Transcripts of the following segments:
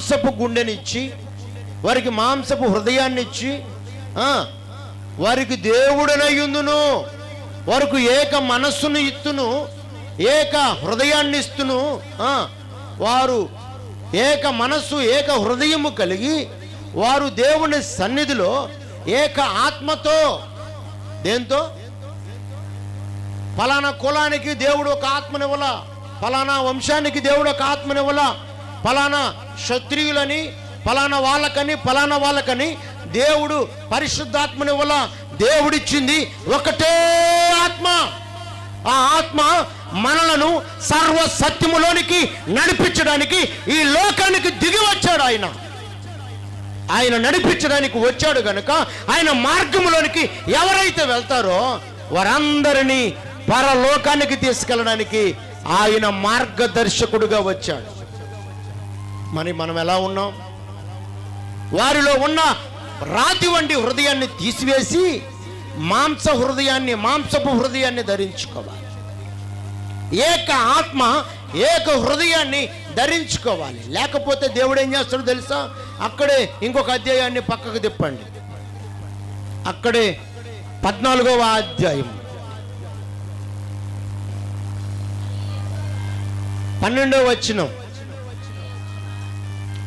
మాంసపు గుండెనిచ్చి వారికి మాంసపు హృదయాన్ని ఇచ్చి వారికి దేవుడనయ్యుందును వారికి ఏక మనస్సును ఇత్తును ఏక హృదయాన్ని ఇస్తును వారు ఏక మనస్సు ఏక హృదయము కలిగి వారు దేవుని సన్నిధిలో ఏక ఆత్మతో దేంతో? ఫలానా కులానికి దేవుడు ఒక ఆత్మనివ్వల? ఫలానా వంశానికి దేవుడు ఒక ఆత్మనివ్వల? ఫలానా క్షత్రియులని ఫలానా వాళ్ళకని ఫలానా వాళ్ళకని దేవుడు పరిశుద్ధాత్మని వల్ల దేవుడిచ్చింది ఒకటే ఆత్మ. ఆ ఆత్మ మనలను సర్వ సత్యములోనికి నడిపించడానికి ఈ లోకానికి దిగి వచ్చాడు ఆయన. ఆయన నడిపించడానికి వచ్చాడు గనుక ఆయన మార్గంలోనికి ఎవరైతే వెళ్తారో వారందరినీ పరలోకానికి తీసుకెళ్ళడానికి ఆయన మార్గదర్శకుడుగా వచ్చాడు. మరి మనం ఎలా ఉన్నాం? వారిలో ఉన్న రాతి వంటి హృదయాన్ని తీసివేసి మాంస హృదయాన్ని మాంసపు హృదయాన్ని ధరించుకోవాలి. ఏక ఆత్మ ఏక హృదయాన్ని ధరించుకోవాలి. లేకపోతే దేవుడు ఏం చేస్తాడు తెలుసా? అక్కడే ఇంకొక అధ్యాయాన్ని పక్కకు తిప్పండి. అక్కడే పద్నాలుగవ అధ్యాయం. పన్నెండవ వచ్చినం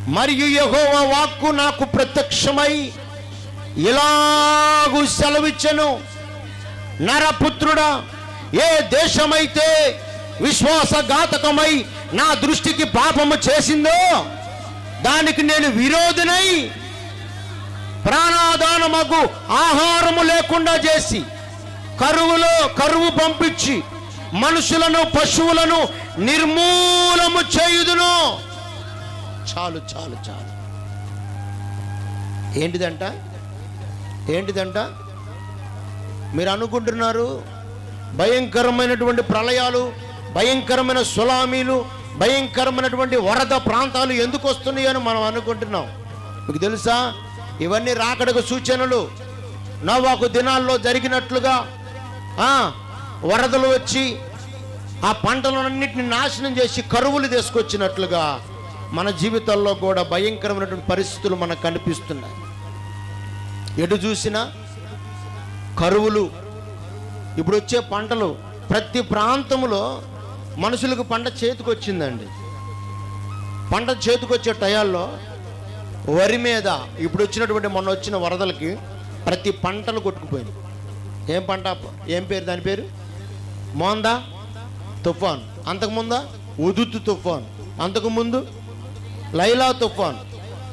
మరియు యెహోవా వాక్కు నాకు ప్రత్యక్షమై ఇలాగు సెలవిచ్చెను. నరపుత్రుడా ఏ దేశమైతే విశ్వాసఘాతకమై నా దృష్టికి పాపము చేసిందో దానికి నేను విరోధినై ప్రాణాదానమగు ఆహారము లేకుండా చేసి కరువులో కరువు పంపించి మనుషులను పశువులను నిర్మూలము చేయుదును. చాలు చాలు చాలు. ఏంటిదంట? ఏంటిదంట? మీరు అనుకుంటున్నారు భయంకరమైనటువంటి ప్రళయాలు భయంకరమైన సులామీలు భయంకరమైనటువంటి వరద ప్రాంతాలు ఎందుకు వస్తున్నాయని మనం అనుకుంటున్నాం. మీకు తెలుసా? ఇవన్నీ రాకడకు సూచనలు. నోవాకు దినాల్లో జరిగినట్లుగా వరదలు వచ్చి ఆ పంటలన్నింటిని నాశనం చేసి కరువులు తీసుకొచ్చినట్లుగా మన జీవితాల్లో కూడా భయంకరమైనటువంటి పరిస్థితులు మనకు కనిపిస్తున్నాయి. ఎటు చూసినా కరువులు ఇప్పుడు వచ్చే పంటలు ప్రతి ప్రాంతంలో మనుషులకు పంట చేతికొచ్చిందండి. పంట చేతికొచ్చే టయాల్లో వరి మీద ఇప్పుడు వచ్చినటువంటి మొన్న వచ్చిన వరదలకి ప్రతి పంటలు కొట్టుకుపోయింది ఏం పంట? ఏం పేరు? దాని పేరు? మోందా? తుఫాన్. అంతకుముందా ఉదుతు తుఫాన్. అంతకుముందు లైలా తుఫాన్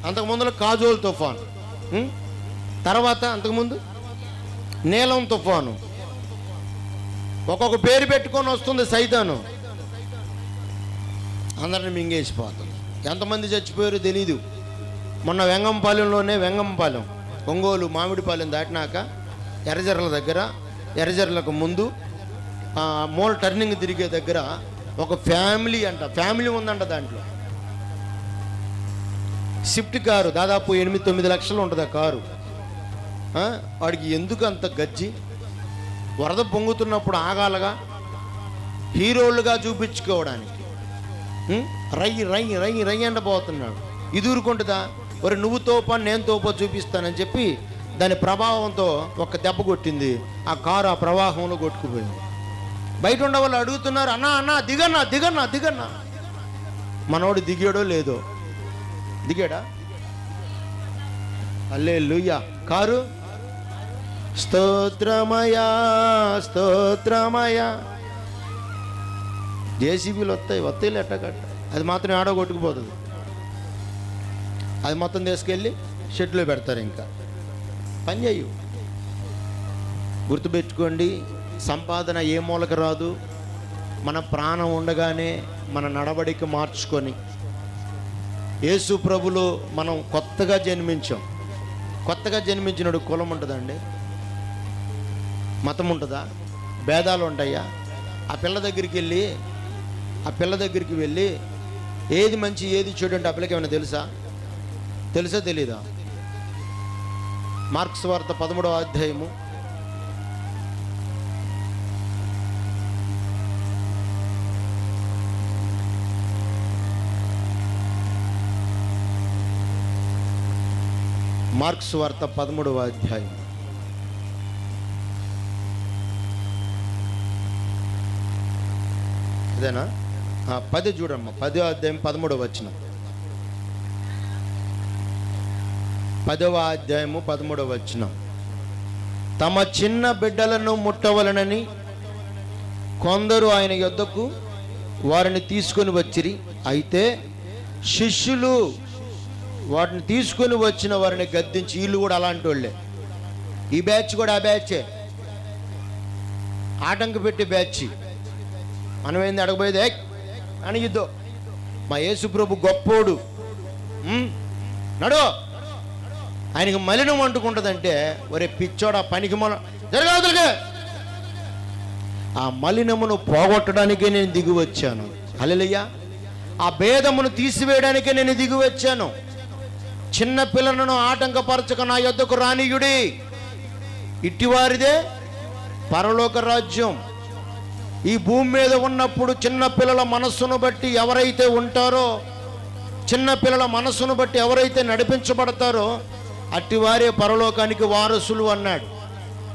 అంతకుముందులో కాజోల్ తుఫాన్ తర్వాత అంతకుముందు నీలం తుఫాను. ఒక్కొక్క పేరు పెట్టుకొని వస్తుంది సైతాను. అందరిని మింగేసిపోతుంది. ఎంతమంది చచ్చిపోయారో తెలీదు. మొన్న వెంగంపాలెంలోనే వెంగంపాలెం ఒంగోలు మామిడిపాలెం దాటినాక ఎర్రజర్ల దగ్గర ఎర్రజర్లకు ముందు మూల టర్నింగ్ తిరిగే దగ్గర ఒక ఫ్యామిలీ అంట ఫ్యామిలీ ఉందంట దాంట్లో. స్విఫ్ట్ కారు దాదాపు ఎనిమిది తొమ్మిది లక్షలు ఉంటుంది ఆ కారు. వాడికి ఎందుకు అంత గజ్జి? వరద పొంగుతున్నప్పుడు ఆగాలగా? హీరోలుగా చూపించుకోవడానికి. రై రై రై రై అంట పోతున్నాడు. ఇది ఊరుకుంటుందా? నువ్వు తోప నేను తోప చూపిస్తానని చెప్పి దాని ప్రభావంతో ఒక దెబ్బ కొట్టింది. ఆ కారు ఆ ప్రవాహంలో కొట్టుకుపోయింది. బయట ఉండే వాళ్ళు అడుగుతున్నారు అన్నా అన్నా దిగన్నా దిగన్నా దిగన్నా. మనోడు దిగాడో లేదో దిగాడా? అల్లే లూయా కారు? స్తోత్రమయా స్తోత్రమయా జేసీబీలు వస్తాయి వస్తాయి కట్ట అది మాత్రం ఆడో కొట్టుకుపోతుంది అది మొత్తం తీసుకెళ్ళి షెడ్లో పెడతారు ఇంకా. పని చేయు. గుర్తుపెట్టుకోండి సంపాదన ఏ మూలక రాదు. మన ప్రాణం ఉండగానే మన నడవడిక మార్చుకొని యేసు ప్రభులో మనం కొత్తగా జన్మించాం. కొత్తగా జన్మించినడు కులం ఉంటుందండి. మతం ఉంటుందా? భేదాలు ఉంటాయా? ఆ పిల్ల దగ్గరికి వెళ్ళి ఆ పిల్ల దగ్గరికి వెళ్ళి ఏది మంచి ఏది చెడు అంటే ఆ పిల్లకి ఏమైనా తెలుసా? తెలుసా తెలీదా? మార్క్స్ వార్త పదమూడవ అధ్యాయము మార్క్స్ వార్త పదమూడవ అధ్యాయం. ఇదేనా పది చూడమ్మా. పదో అధ్యాయం పదమూడవ వచ్చిన పదవ అధ్యాయము పదమూడవ వచ్చిన తమ చిన్న బిడ్డలను ముట్టవలనని కొందరు ఆయన యొద్దకు వారిని తీసుకొని వచ్చిరి. అయితే శిష్యులు వాటిని తీసుకొని వచ్చిన వారిని గద్దించి వీళ్ళు కూడా అలాంటి వాళ్ళే. ఈ బ్యాచ్ కూడా ఆ బ్యాచే. ఆటంక పెట్టి బ్యాచ్. మనం ఏంది అడగబోయేది మా యేసుప్రభు గొప్పోడు. నడో. ఆయనకి మలినం అంటుకుంటుందంటే ఒరే పిచ్చోడా పనికి మన జరగవతలకే ఆ మలినమును పోగొట్టడానికే నేను దిగి వచ్చాను. హల్లెలూయా. ఆ భేదమును తీసివేయడానికే నేను దిగి వచ్చాను. చిన్న పిల్లలను ఆటంకపరచక నా యొద్దకు రానియుడి. ఇట్టివారిదే పరలోక రాజ్యం. ఈ భూమి మీద ఉన్నప్పుడు చిన్న పిల్లల మనస్సును బట్టి ఎవరైతే ఉంటారో చిన్న పిల్లల మనస్సును బట్టి ఎవరైతే నడిపించబడతారో అట్టివారే పరలోకానికి వారసులు అన్నాడు.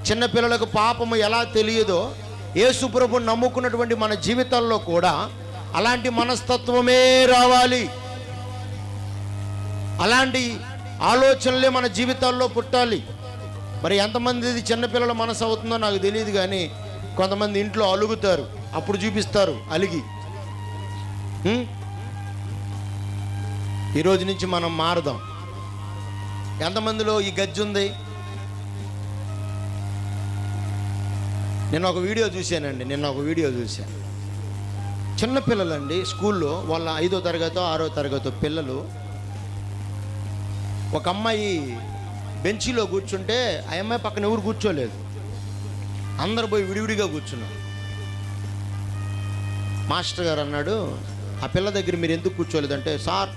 చిన్నపిల్లలకు పాపము ఎలా తెలియదో యేసు నమ్ముకున్నటువంటి మన జీవితాల్లో కూడా అలాంటి మనస్తత్వమే రావాలి. అలాంటి ఆలోచనలే మన జీవితాల్లో పుట్టాలి. మరి ఎంతమంది ఇది చిన్నపిల్లల మనసు అవుతుందో నాకు తెలియదు కానీ కొంతమంది ఇంట్లో అలుగుతారు. అప్పుడు చూపిస్తారు అలిగి. ఈరోజు నుంచి మనం మారదాం. ఎంతమందిలో ఈ గజ్జి ఉంది? నిన్న ఒక వీడియో చూశానండి నిన్న ఒక వీడియో చూశాను. చిన్నపిల్లలండి స్కూల్లో వాళ్ళ ఐదో తరగతో ఆరో తరగతో పిల్లలు ఒక అమ్మాయి బెంచీలో కూర్చుంటే ఆ అమ్మాయి పక్కన ఎవరు కూర్చోలేదు. అందరు పోయి విడివిడిగా కూర్చున్నారు. మాస్టర్ గారు అన్నాడు ఆ పిల్ల దగ్గర మీరు ఎందుకు కూర్చోలేదంటే సార్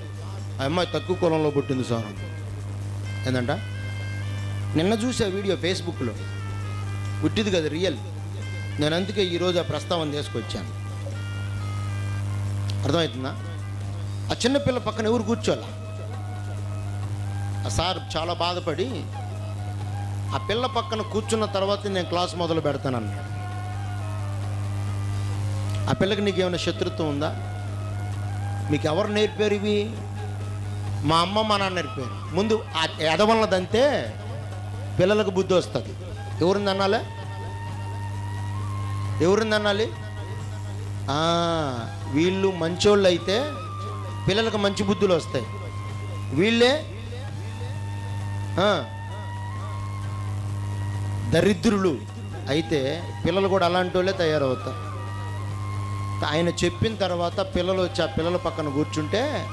ఆ అమ్మాయి తక్కువ కులంలో పుట్టింది సార్ ఏంటంట ఏందంట? నిన్న చూసే వీడియో ఫేస్బుక్లో. పుట్టింది కదా రియల్. నేను అందుకే ఈరోజు ఆ ప్రస్తావన తీసుకొచ్చాను. అర్థమవుతుందా? ఆ చిన్నపిల్ల పక్కన ఎవరు కూర్చోాలా? సార్ చాలా బాధపడి ఆ పిల్ల పక్కన కూర్చున్న తర్వాత నేను క్లాస్ మొదలు పెడతానన్నాడు. ఆ పిల్లకి నీకు ఏమైనా శత్రుత్వం ఉందా? మీకు ఎవరు నేర్పారు ఇవి? మా అమ్మ మా నాన్న నేర్పారు. ముందు ఆ ఎదవలదంతే పిల్లలకు బుద్ధి వస్తుంది. ఎవరిని అనాలి ఎవరిని అనాలి వీళ్ళు మంచోళ్ళు అయితే పిల్లలకు మంచి బుద్ధులు వస్తాయి. వీళ్ళే దరిద్రులు అయితే పిల్లలు కూడా అలాంటి వాళ్ళే తయారవుతారు. ఆయన చెప్పిన తర్వాత పిల్లలు వచ్చి ఆ పిల్లల పక్కన కూర్చుంటే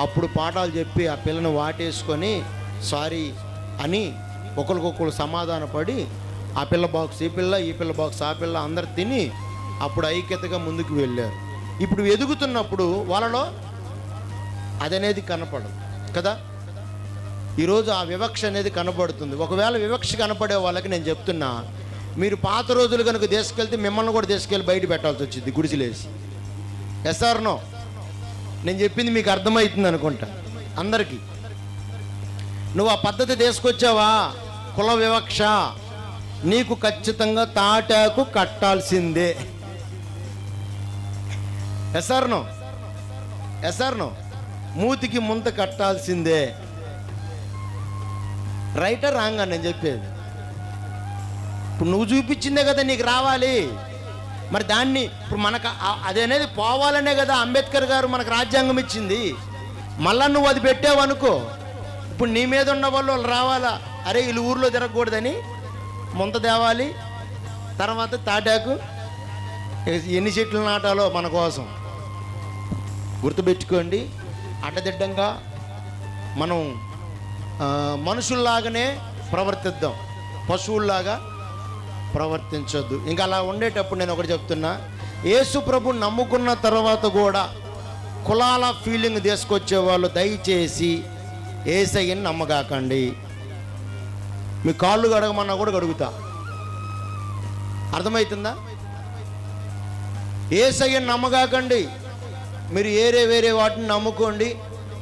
అప్పుడు పాఠాలు చెప్పి ఆ పిల్లని వాటేసుకొని సారీ అని ఒకరికొకరు సమాధానపడి ఆ పిల్ల బాక్స్ ఈ పిల్ల ఈ పిల్ల బాక్స్ ఆ పిల్ల అందరు తిని అప్పుడు ఐక్యతగా ముందుకు వెళ్ళారు. ఇప్పుడు ఎదుగుతున్నప్పుడు వాళ్ళలో అదనేది కనపడదు. కదా? ఈరోజు ఆ వివక్ష అనేది కనపడుతుంది ఒకవేళ వివక్ష కనపడే వాళ్ళకి నేను చెప్తున్నా మీరు పాత రోజులు కనుక తీసుకెళ్తే మిమ్మల్ని కూడా తీసుకెళ్ళి బయట పెట్టాల్సి వచ్చింది గుడిసిలేసి. ఎస్ఆర్నో నేను చెప్పింది మీకు అర్థమవుతుంది అనుకుంటా అందరికీ. నువ్వు ఆ పద్ధతి తీసుకొచ్చావా? కుల వివక్ష. నీకు ఖచ్చితంగా తాటాకు కట్టాల్సిందే. ఎస్ఆర్నో ఎస్ఆర్నో మూతికి ముంత కట్టాల్సిందే. రైటర్ రాంగ్ అని నేను చెప్పేది. ఇప్పుడు నువ్వు చూపించిందే కదా నీకు రావాలి. మరి దాన్ని ఇప్పుడు మనకు అదనేది పోవాలనే కదా అంబేద్కర్ గారు మనకు రాజ్యాంగం ఇచ్చింది. మళ్ళా నువ్వు అది పెట్టావు అనుకో. ఇప్పుడు నీ మీద ఉన్న వాళ్ళు వాళ్ళు రావాలా? అరే వీళ్ళు ఊర్లో తిరగకూడదని ముంత తేవాలి. తర్వాత తాటాకు ఎన్ని చెట్లు నాటాలో మన కోసం. గుర్తుపెట్టుకోండి. అడ్డదిడ్డంగా మనం మనుషుల్లాగానే ప్రవర్తిద్దాం. పశువుల్లాగా ప్రవర్తించొద్దు. ఇంకా అలా ఉండేటప్పుడు నేను ఒకటి చెప్తున్నా యేసు ప్రభు నమ్ముకున్న తర్వాత కూడా కులాల ఫీలింగ్ తీసుకొచ్చే వాళ్ళు దయచేసి ఏసయ్యని నమ్మగాకండి. మీ కాళ్ళు గడగమన్నా కూడా గడుగుతా అర్థమవుతుందా ఏసయ్యని నమ్మగాకండి. మీరు వేరే వేరే వాటిని నమ్ముకోండి.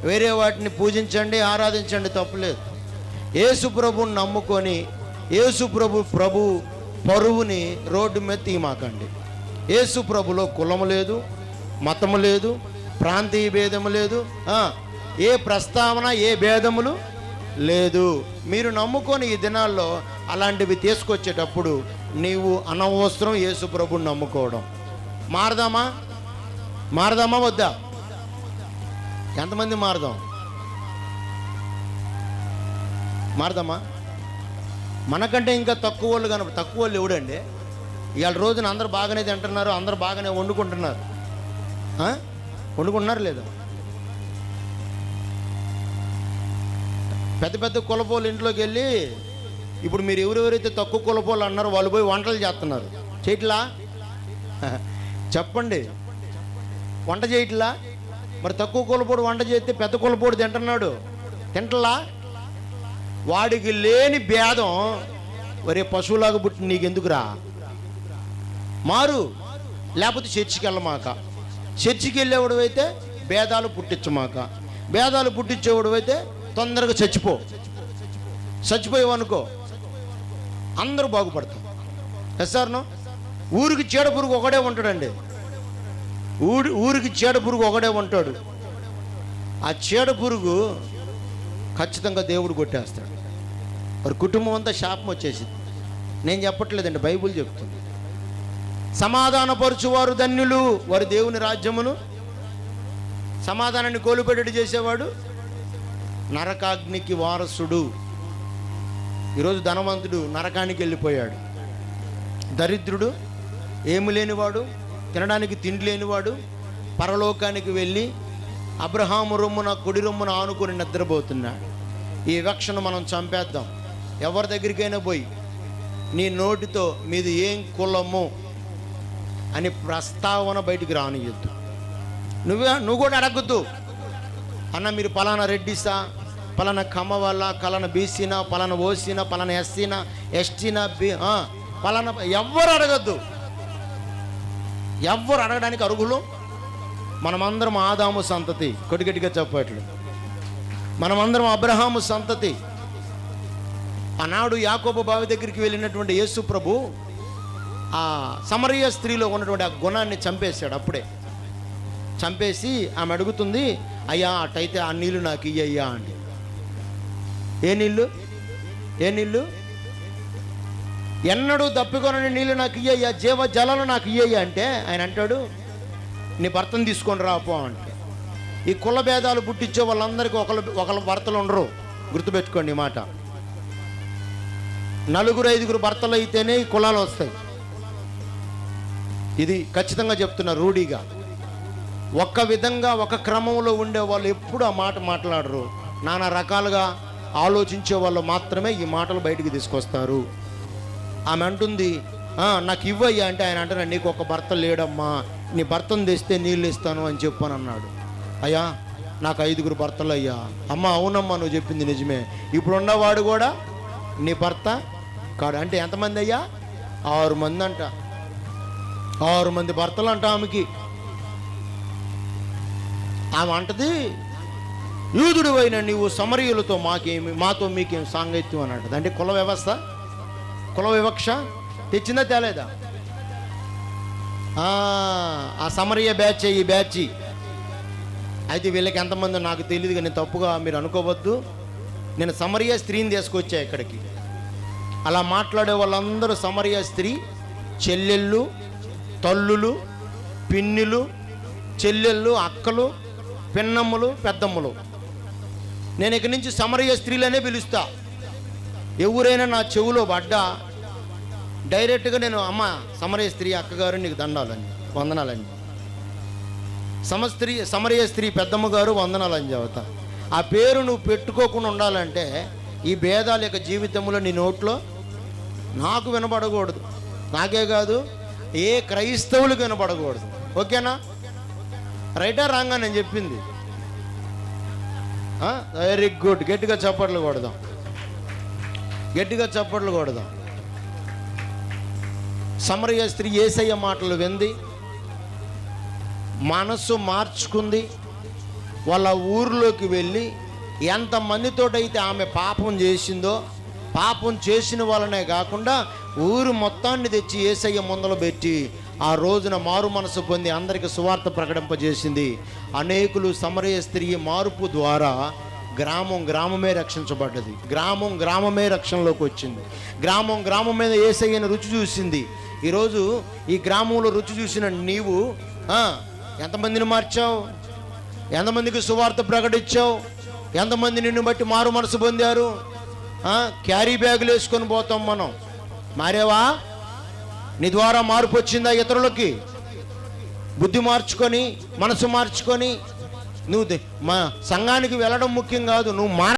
వేరే వాటిని పూజించండి ఆరాధించండి తప్పులేదు. యేసు ప్రభుని నమ్ముకొని యేసు ప్రభు ప్రభు పరువుని రోడ్డు మీద తీమాకండి. యేసు ప్రభులో కులము లేదు మతము లేదు ప్రాంతీయ భేదము లేదు ఏ ప్రస్తావన ఏ భేదములు లేదు. మీరు నమ్ముకొని ఈ దినాల్లో అలాంటివి తీసుకొచ్చేటప్పుడు నీవు అనవసరం యేసు ప్రభుని నమ్ముకోవడం. మారదామా? మారదామా వద్దా? ఎంతమంది మారదాం? మారదామా మనకంటే ఇంకా తక్కువ వాళ్ళు కనుక తక్కువ వాళ్ళు ఎవడండి? ఇవాళ రోజున అందరు బాగానే తింటున్నారు అందరు బాగానే వండుకుంటున్నారు. వండుకుంటున్నారు లేదా? పెద్ద పెద్ద కులపోలు ఇంట్లోకి వెళ్ళి ఇప్పుడు మీరు ఎవరెవరైతే తక్కువ కులపోలు అన్నారో వాళ్ళు పోయి వంటలు చేస్తున్నారు. చేయట్లా? చెప్పండి. వంట చేయట్లా? మరి తక్కువ కులపోడు వంట చేస్తే పెద్ద కులపోడు తింటున్నాడు. తింటలా? వాడికి లేని భేదం ఒరే పశువులాగా పుట్టి నీకెందుకురా? మారు. లేకపోతే చర్చికి వెళ్ళమాక చర్చికి వెళ్ళేవాడు అయితే భేదాలు పుట్టించమాక. భేదాలు పుట్టించేవాడు అయితే తొందరగా చచ్చిపో. చచ్చిపోయావనుకో అందరూ బాగుపడతాం. ఎస్ఆర్నో ఊరికి చీడపురుగు ఒకడే ఉంటాడండి. ఊరి ఊరికి చీడ పురుగు ఒకడే ఉంటాడు. ఆ చీడ పురుగు ఖచ్చితంగా దేవుడు కొట్టేస్తాడు. వారి కుటుంబం అంతా శాపం వచ్చేసింది. నేను చెప్పట్లేదండి బైబుల్ చెప్తుంది. సమాధానపరుచువారు ధన్యులు వారి దేవుని రాజ్యమును. సమాధానాన్ని కోలుపెట్టడు చేసేవాడు నరకాగ్నికి వారసుడు. ఈరోజు ధనవంతుడు నరకానికి వెళ్ళిపోయాడు. దరిద్రుడు ఏమి లేనివాడు తినడానికి తిండి లేనివాడు పరలోకానికి వెళ్ళి అబ్రహాము రొమ్మున కుడి రొమ్మున ఆనుకుని నిద్రపోతున్నాడు. ఈ వివక్షను మనం చంపేద్దాం. ఎవరి దగ్గరికైనా పోయి నీ నోటితో మీది ఏం కులము అని ప్రస్తావన బయటికి రానియొద్దు. నువ్వే నువ్వు కూడా అడగద్దు. అన్న మీరు పలానా రెడ్డిసా పలానా కమ్మ వల్ల పలానా బీసీనా పలానా ఓసీనా పలానా ఎస్సీనా ఎస్టీనా బి పలానా ఎవ్వరు అడగద్దు. ఎవ్వరు అడగడానికి అరుగులు మనమందరం ఆదాము సంతతి. కొడిగట్టిగా చెప్పట్లు. మనమందరం అబ్రహాము సంతతి. ఆనాడు యాకోబు బావి దగ్గరికి వెళ్ళినటువంటి యేసు ప్రభు ఆ సమరయ స్త్రీలో ఉన్నటువంటి ఆ గుణాన్ని చంపేశాడు అప్పుడే. చంపేసి ఆమె అడుగుతుంది అయ్యా అటైతే ఆ నీళ్ళు నాకు ఇయ్యయ్యా అండి ఏ నీళ్ళు ఏ నీళ్ళు ఎన్నడూ దప్పికొనని నీళ్ళు నాకు ఇయ్యయ్యా జీవ జలాలు నాకు ఇయ్యయ్యా అంటే ఆయన అంటాడు నీ భర్తను తీసుకొని రాపో అంటే. ఈ కుల భేదాలు పుట్టించే వాళ్ళందరికీ ఒకళ్ళు ఒకళ్ళ భర్తలు ఉండరు. గుర్తుపెట్టుకోండి ఈ మాట. నలుగురు ఐదుగురు భర్తలు అయితేనే ఈ కులాలు వస్తాయి. ఇది ఖచ్చితంగా చెప్తున్నా రూఢీగా. ఒక్క విధంగా ఒక క్రమంలో ఉండే వాళ్ళు ఎప్పుడు ఆ మాట మాట్లాడరు. నానా రకాలుగా ఆలోచించే వాళ్ళు మాత్రమే ఈ మాటలు బయటికి తీసుకొస్తారు. ఆమె అంటుంది నాకు ఇవ్వయ్యా. అంటే ఆయన అంటారు నీకు ఒక భర్త లేడమ్మా. నీ భర్తను తెస్తే నీళ్ళు ఇస్తాను అని చెప్పాను అన్నాడు. అయ్యా నాకు ఐదుగురు భర్తలు అయ్యా. అమ్మ అవునమ్మా నువ్వు చెప్పింది నిజమే. ఇప్పుడు ఉన్నవాడు కూడా నీ భర్త కాడు. అంటే ఎంతమంది అయ్యా? ఆరు మంది అంట. ఆరు మంది భర్తలు అంట ఆమెకి. ఆమె అంటది యూదుడు అయిన నీవు సమరీయులతో మాకేమి మాతో మీకేం సాంగత్యం అని అంటది. అంటే కుల వ్యవస్థ కుల వివక్ష? తెచ్చిందా తేలేదా? ఆ, సమరయ్య బ్యాచ్ ఈ బ్యాచ్ అయితే వీళ్ళకి ఎంతమంది నాకు తెలియదు కానీ తప్పుగా మీరు అనుకోవద్దు. నేను సమరయ్య స్త్రీని తీసుకొచ్చా ఇక్కడికి. అలా మాట్లాడే వాళ్ళందరూ సమరయ్య స్త్రీ చెల్లెళ్ళు తల్లులు పిన్నులు చెల్లెళ్ళు అక్కలు పిన్నమ్మలు పెద్దమ్మలు. నేను ఇక్కడి నుంచి సమరయ్య స్త్రీలనే పిలుస్తాను ఎవరైనా నా చెవులో పడ్డా డైరెక్ట్గా నేను అమ్మ సమరయ స్త్రీ అక్కగారు నీకు దండాలని వందనాలని సమస్త్రీ సమరయ స్త్రీ పెద్దమ్మ గారు వందనాలని చెబుతా. ఆ పేరు నువ్వు పెట్టుకోకుండా ఉండాలంటే ఈ భేదాల యొక్క జీవితంలో నీ నోట్లో నాకు వినపడకూడదు నాకే కాదు ఏ క్రైస్తవులకు వినపడకూడదు ఓకేనా? రైటా రాంగా నేను చెప్పింది? Very good. గట్టిగా చప్పట్లు కొడదాం. గట్టిగా చప్పట్లు కొడదాం. సమరయ స్త్రీ ఏసయ్య మాటలు వింది. మనస్సు మార్చుకుంది. వాళ్ళ ఊర్లోకి వెళ్ళి ఎంతమందితోటైతే ఆమె పాపం చేసిందో పాపం చేసిన వలనే కాకుండా ఊరు మొత్తాన్ని తెచ్చి ఏసయ్య ముందలు పెట్టి ఆ రోజున మారు మనసు పొంది అందరికి సువార్త ప్రకటింపజేసింది. అనేకులు సమరయ స్త్రీ మార్పు ద్వారా గ్రామం గ్రామమే రక్షించబడ్డది. గ్రామం గ్రామమే రక్షణలోకి వచ్చింది. గ్రామం గ్రామం మీద ఏసయ్యను రుచి చూసింది. ఈరోజు ఈ గ్రామంలో రుచి చూసిన నీవు ఎంతమందిని మార్చావు? ఎంతమందికి సువార్త ప్రకటించావు? ఎంతమంది నిన్ను బట్టి మారు మనసు పొందారు? క్యారీ బ్యాగులు వేసుకొని పోతాం మనం. మారేవా? నీ ద్వారా మార్పు వచ్చిందా ఇతరులకి? బుద్ధి మార్చుకొని మనసు మార్చుకొని నువ్వు మా సంఘానికి వెళ్ళడం ముఖ్యం కాదు నువ్వు మార